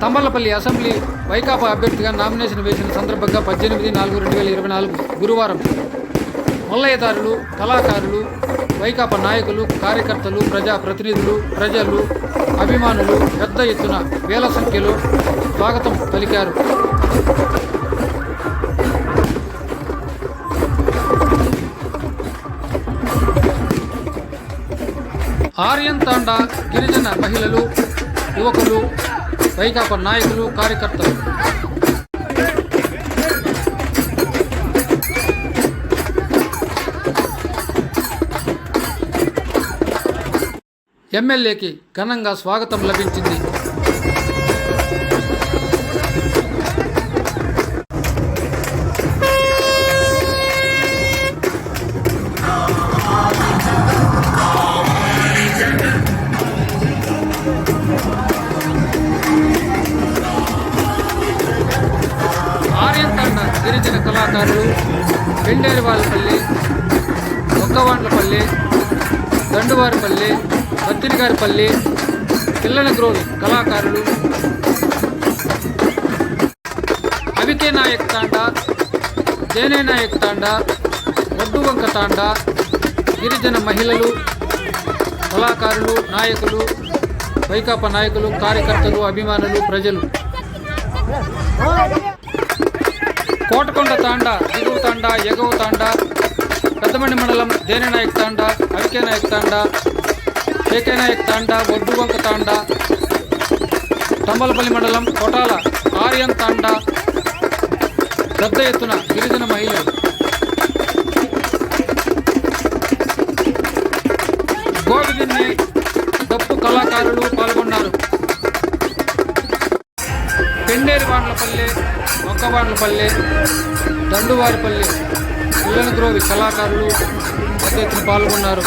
Tammalapalli assembly Vaikapa అభ్యర్థిగా nomination వేసిన సందర్భంగా పద్దెనిమిది నాలుగు రెండు వేల ఇరవై నాలుగు గురువారం మొల్లయ్యదారులు కళాకారులు వైకాపా నాయకులు కార్యకర్తలు ప్రజా ప్రతినిధులు ప్రజలు అభిమానులు పెద్ద ఎత్తున వేల సంఖ్యలో స్వాగతం పలికారు. ఆర్యన్ తాండా గిరిజన మహిళలు యువకులు వైకాపా నాయకులు కార్యకర్తలు. ఎమ్మెల్యేకి ఘనంగా స్వాగతం లభించింది. తండ కళాకారులు పెండేరివాళ్ళపల్లి ఒక్కవాండ్లపల్లి దండువారిపల్లి బత్తిరిగారిపల్లి పిల్లల గ్రోవి కళాకారులు. అవికే నాయక్ తాండా దేనే నాయక్ తాండా ఒడ్డువంక తాండా గిరిజన మహిళలు కళాకారులు నాయకులు వైకాపా నాయకులు కార్యకర్తలు అభిమానులు ప్రజలు. కోటకొండ తాండ దిగువ తాండ ఎగువ తాండ పెద్దమండి మండలం దేనినాయక్ తాండ తాండా తాండ కేకేనాయక్ తాండ కేకే తాండ ఒడ్డువంక తంబలపల్లి మండలం కొటాల ఆర్యన్ తాండ పెద్ద ఎత్తున గిరిజన మహిళలు. గోవిందని డప్పు కళాకారులు పాల్గొన్నారు. పెండేరు వాండ్లపల్లె మొక్కవాండ్లపల్లె దండువారిపల్లె పిల్లల ద్రోవి కళాకారులు పెద్ద ఎత్తున పాల్గొన్నారు.